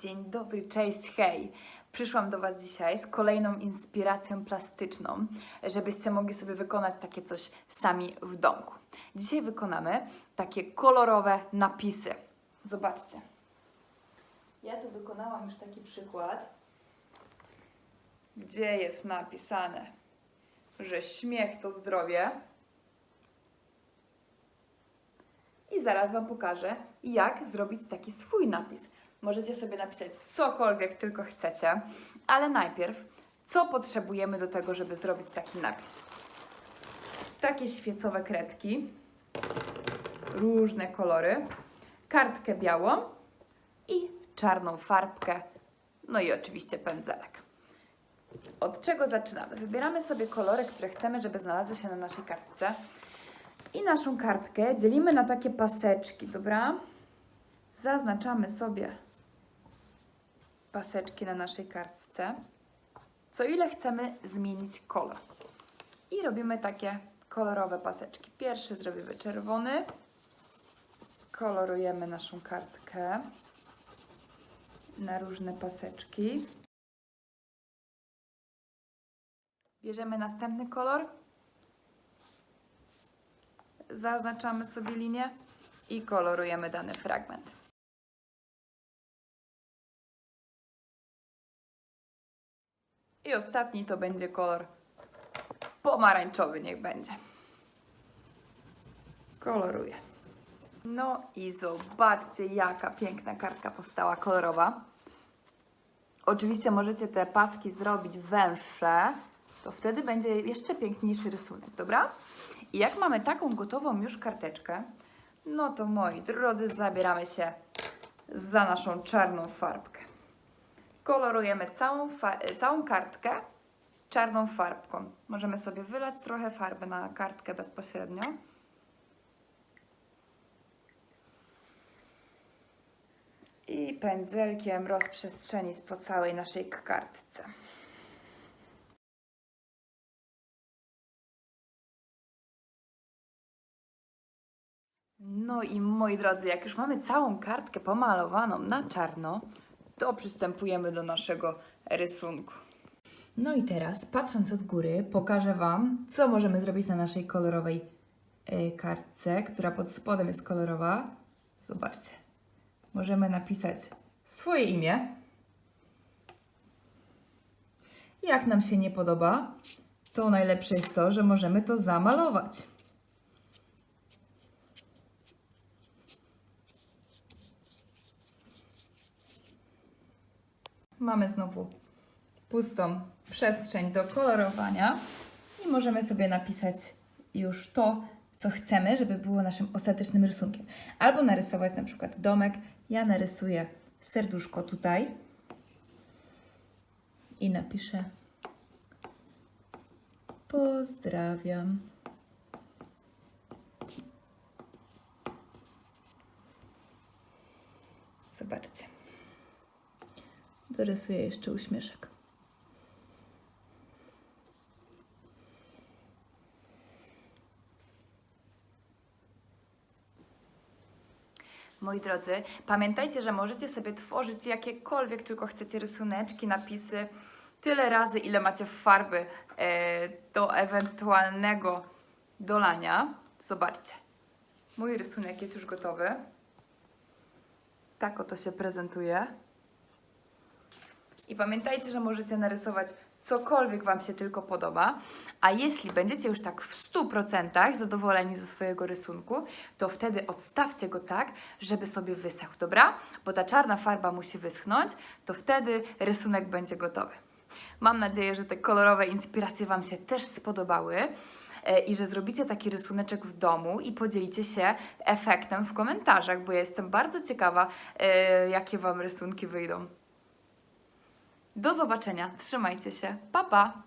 Dzień dobry, cześć, hej! Przyszłam do Was dzisiaj z kolejną inspiracją plastyczną, żebyście mogli sobie wykonać takie coś sami w domku. Dzisiaj wykonamy takie kolorowe napisy. Zobaczcie. Ja tu wykonałam już taki przykład, gdzie jest napisane, że śmiech to zdrowie. I zaraz Wam pokażę, jak zrobić taki swój napis. Możecie sobie napisać cokolwiek tylko chcecie, ale najpierw, co potrzebujemy do tego, żeby zrobić taki napis? Takie świecowe kredki, różne kolory, kartkę białą i czarną farbkę, no i oczywiście pędzelek. Od czego zaczynamy? Wybieramy sobie kolory, które chcemy, żeby znalazły się na naszej kartce. I naszą kartkę dzielimy na takie paseczki, dobra? Zaznaczamy sobie paseczki na naszej kartce, co ile chcemy zmienić kolor. I robimy takie kolorowe paseczki. Pierwszy zrobimy czerwony. Kolorujemy naszą kartkę na różne paseczki. Bierzemy następny kolor. Zaznaczamy sobie linię i kolorujemy dany fragment. I ostatni to będzie kolor pomarańczowy, niech będzie. Koloruję. No i zobaczcie, jaka piękna kartka powstała kolorowa. Oczywiście możecie te paski zrobić węższe, to wtedy będzie jeszcze piękniejszy rysunek, dobra? I jak mamy taką gotową już karteczkę, no to moi drodzy, zabieramy się za naszą czarną farbkę. Kolorujemy całą, całą kartkę czarną farbką. Możemy sobie wylać trochę farby na kartkę bezpośrednio. I pędzelkiem rozprzestrzenić po całej naszej kartce. No i moi drodzy, jak już mamy całą kartkę pomalowaną na czarno, to przystępujemy do naszego rysunku. No i teraz, patrząc od góry, pokażę Wam, co możemy zrobić na naszej kolorowej e, kartce, która pod spodem jest kolorowa. Zobaczcie. Możemy napisać swoje imię. Jak nam się nie podoba, to najlepsze jest to, że możemy to zamalować. Mamy znowu pustą przestrzeń do kolorowania i możemy sobie napisać już to, co chcemy, żeby było naszym ostatecznym rysunkiem. Albo narysować na przykład domek. Ja narysuję serduszko tutaj i napiszę pozdrawiam. Zobaczcie. Dorysuję jeszcze uśmieszek. Moi drodzy, pamiętajcie, że możecie sobie tworzyć jakiekolwiek tylko chcecie rysuneczki, napisy, tyle razy, ile macie farby e, do ewentualnego dolania. Zobaczcie. Mój rysunek jest już gotowy. Tak oto się prezentuje. I pamiętajcie, że możecie narysować cokolwiek Wam się tylko podoba. A jeśli będziecie już tak w 100% zadowoleni ze swojego rysunku, to wtedy odstawcie go tak, żeby sobie wysechł, dobra? Bo ta czarna farba musi wyschnąć, to wtedy rysunek będzie gotowy. Mam nadzieję, że te kolorowe inspiracje Wam się też spodobały e, i że zrobicie taki rysuneczek w domu i podzielicie się efektem w komentarzach, bo ja jestem bardzo ciekawa, e, jakie Wam rysunki wyjdą. Do zobaczenia, trzymajcie się, pa pa!